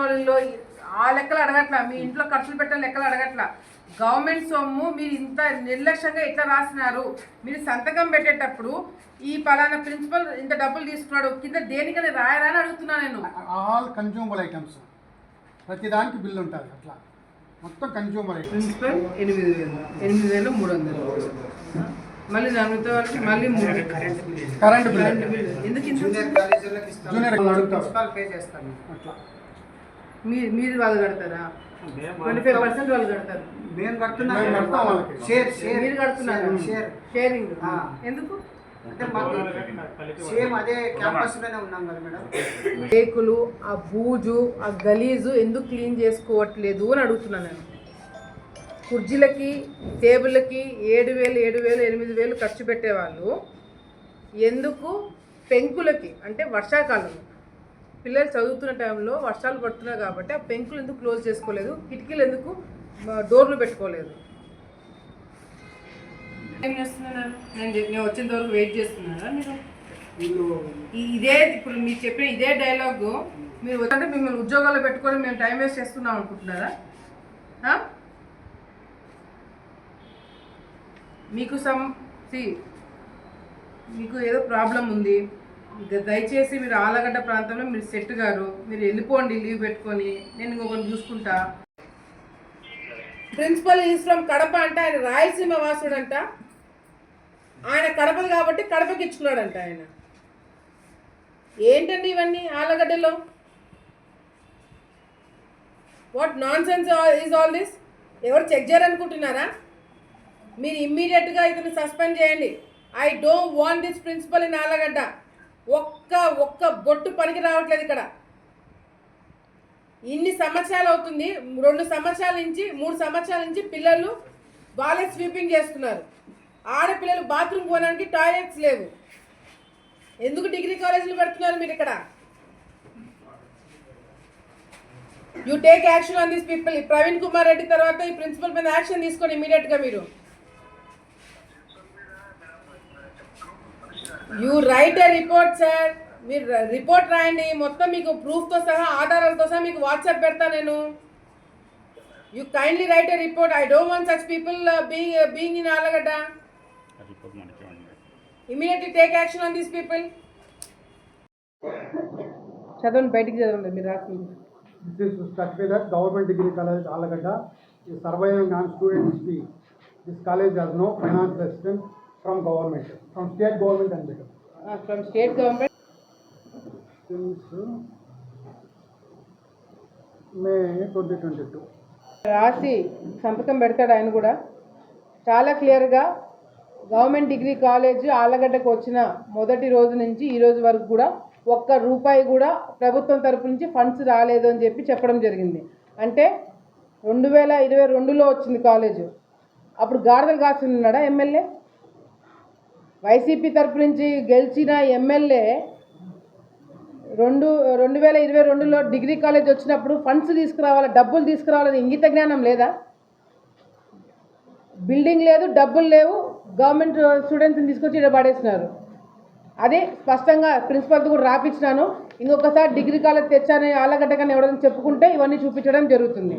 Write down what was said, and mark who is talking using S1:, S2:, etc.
S1: వాళ్ళలో ఆ లెక్కలు అడగట్లా మీ ఇంట్లో ఖర్చులు పెట్టిన లెక్కలు అడగట్లా. గవర్నమెంట్ సొమ్ము మీరు ఇంత నిర్లక్ష్యంగా ఎట్లా రాసినారు. మీరు సంతకం పెట్టేటప్పుడు ఈ పలానా ప్రిన్సిపల్ ఇంత డబ్బులు తీసుకున్నాడు కింద దేనికని రాయరా అని అడుగుతున్నా నేను.
S2: ఆల్ కన్జ్యూమర్ ఐటమ్స్ ప్రతిదానికి బిల్లు ఉంటుంది అట్లా. మొత్తం కన్జ్యూమర్ ఐటమ్స్
S1: ప్రిన్సిపల్ ఎనిమిది వేలు. ఎనిమిది వేలు మూడు వందలు. మళ్ళీ నమ్మితే వాళ్ళకి మళ్ళీ మూడు
S2: కరెంట్ బిల్
S1: కరెంట్ బిల్ ఎందుకు ఇంత
S3: జూనియర్ కాలేజీలకు ఇస్తాం.
S2: జూనియర్ అడుగుతారు
S3: ప్రిన్సిపాల్ పే చేస్తాను
S2: అట్లా.
S1: మీరు మీరు వాళ్ళు కడతారా? ట్వంటీ ఫైవ్ పర్సెంట్ వాళ్ళు కడతారు.
S3: మేము కడుతున్నాం. షేర్ షేర్
S1: మీరు కడుతున్నారు.
S3: షేర్.
S1: షేరింగ్.
S3: ఆ.
S1: ఎందుకు?
S3: అంటే మాకు సేమ్ అదే క్యాంపస్లోనే ఉన్నాం కదా మేడం.
S1: రేకులు ఆ బూజు ఆ గలీజు ఎందుకు క్లీన్ చేసుకోవట్లేదు అని అడుగుతున్నాను నేను. కుర్జీలకి టేబుల్కి ఏడు వేలు ఏడు వేలు ఎనిమిది వేలు ఖర్చు పెట్టేవాళ్ళు. ఎందుకు? పెంకులకి అంటే వర్షాకాలంలో. పిల్లలు చదువుతున్న టైంలో వర్షాలు పడుతున్నాయి కాబట్టి ఆ పెంకులు ఎందుకు క్లోజ్ చేసుకోలేదు? కిటికీలు ఎందుకు డోర్లు పెట్టుకోలేదు? ఏం చేస్తున్నాను నేను వచ్చేంత వరకు వెయిట్ చేస్తున్నారా మీరు? ఇదే ఇప్పుడు మీరు చెప్పిన ఇదే డైలాగు మీరు అంటే మిమ్మల్ని ఉద్యోగాల్లో పెట్టుకొని మేము టైం వేస్ట్ చేస్తున్నాం అనుకుంటున్నారా? మీకు సమ్ మీకు ఏదో ప్రాబ్లం ఉంది. దయచేసి మీరు ఆలగడ్డ ప్రాంతంలో మీరు సెట్ గారు. మీరు వెళ్ళిపోండి లీవ్ పెట్టుకొని. నేను ఇంకొకరిని చూసుకుంటా. ప్రిన్సిపల్ ఈజ్ ఫ్రమ్ కడప అంటే. ఆయన రాయలసీమ వాసుడు అంట ఆయన కడపది కాబట్టి కడపకి ఇచ్చుకున్నాడంట ఆయన. ఏంటండి ఇవన్నీ ఆలగడ్డలో? What nonsense is all this ఎవరు చెక్ చేయాలనుకుంటున్నారా? మీరు ఇమ్మీడియట్గా ఇతను సస్పెండ్ చేయండి. I don't want this principal in Allagadda. ఒక్క ఒక్క బొట్టు పనికి రావట్లేదు ఇక్కడ. ఇన్ని సంవత్సరాలు అవుతుంది రెండు సంవత్సరాల నుంచి మూడు సంవత్సరాల నుంచి పిల్లలు వాళ్ళే స్వీపింగ్ చేస్తున్నారు. ఆడపిల్లలు బాత్రూమ్ పోవడానికి టాయిలెట్స్ లేవు. ఎందుకు డిగ్రీ కాలేజీలు పెడుతున్నారు మీరు ఇక్కడ? You take action on this people Praveen Kumar Reddy తర్వాత ఈ ప్రిన్సిపల్ మీద యాక్షన్ తీసుకోండి ఇమీడియట్గా మీరు. You write a report sir మీరు రిపోర్ట్ రాయండి. మొత్తం మీకు ప్రూఫ్తో సహా ఆధారాలతో సహా మీకు వాట్సాప్ పెడతా నేను. You kindly write a report I don't want such people being being in Allagadda immediately take action on these people చదవండి బయటికి చదవండి మీరు రాసింది
S2: This is certified that Government Degree College Alagada. Is surviving on students' fee. This college has no from government, from state government and better.
S1: From state government
S2: Since uh, May twenty twenty-two.
S1: రాసి సంతకం పెడతాడు ఆయన కూడా. చాలా క్లియర్గా government degree college ఆలగడ్డకు వచ్చిన మొదటి రోజు నుంచి ఈ రోజు వరకు కూడా ఒక్క రూపాయి కూడా ప్రభుత్వం తరపు నుంచి ఫండ్స్ రాలేదు అని చెప్పి చెప్పడం జరిగింది. అంటే రెండు వేల ఇరవై రెండులో వచ్చింది కాలేజు. అప్పుడు గాడిదలు కాసి ఉన్నాడా ఎమ్మెల్యే? వైసీపీ తరపు నుంచి గెలిచిన ఎమ్మెల్యే రెండు రెండు వేల ఇరవై రెండులో డిగ్రీ కాలేజ్ వచ్చినప్పుడు ఫండ్స్ తీసుకురావాలి డబ్బులు తీసుకురావాలని ఇంగిత జ్ఞానం లేదా? బిల్డింగ్ లేదు డబ్బులు లేవు గవర్నమెంట్ స్టూడెంట్స్ని తీసుకొచ్చి ఇక్కడ పడేసినారు. అదే స్పష్టంగా ప్రిన్సిపల్తో కూడా రాపించినాను ఇంకొకసారి డిగ్రీ కాలేజ్ తెచ్చానని ఆలగడ్డ కానీ ఎవరైనా చెప్పుకుంటే ఇవన్నీ చూపించడం జరుగుతుంది.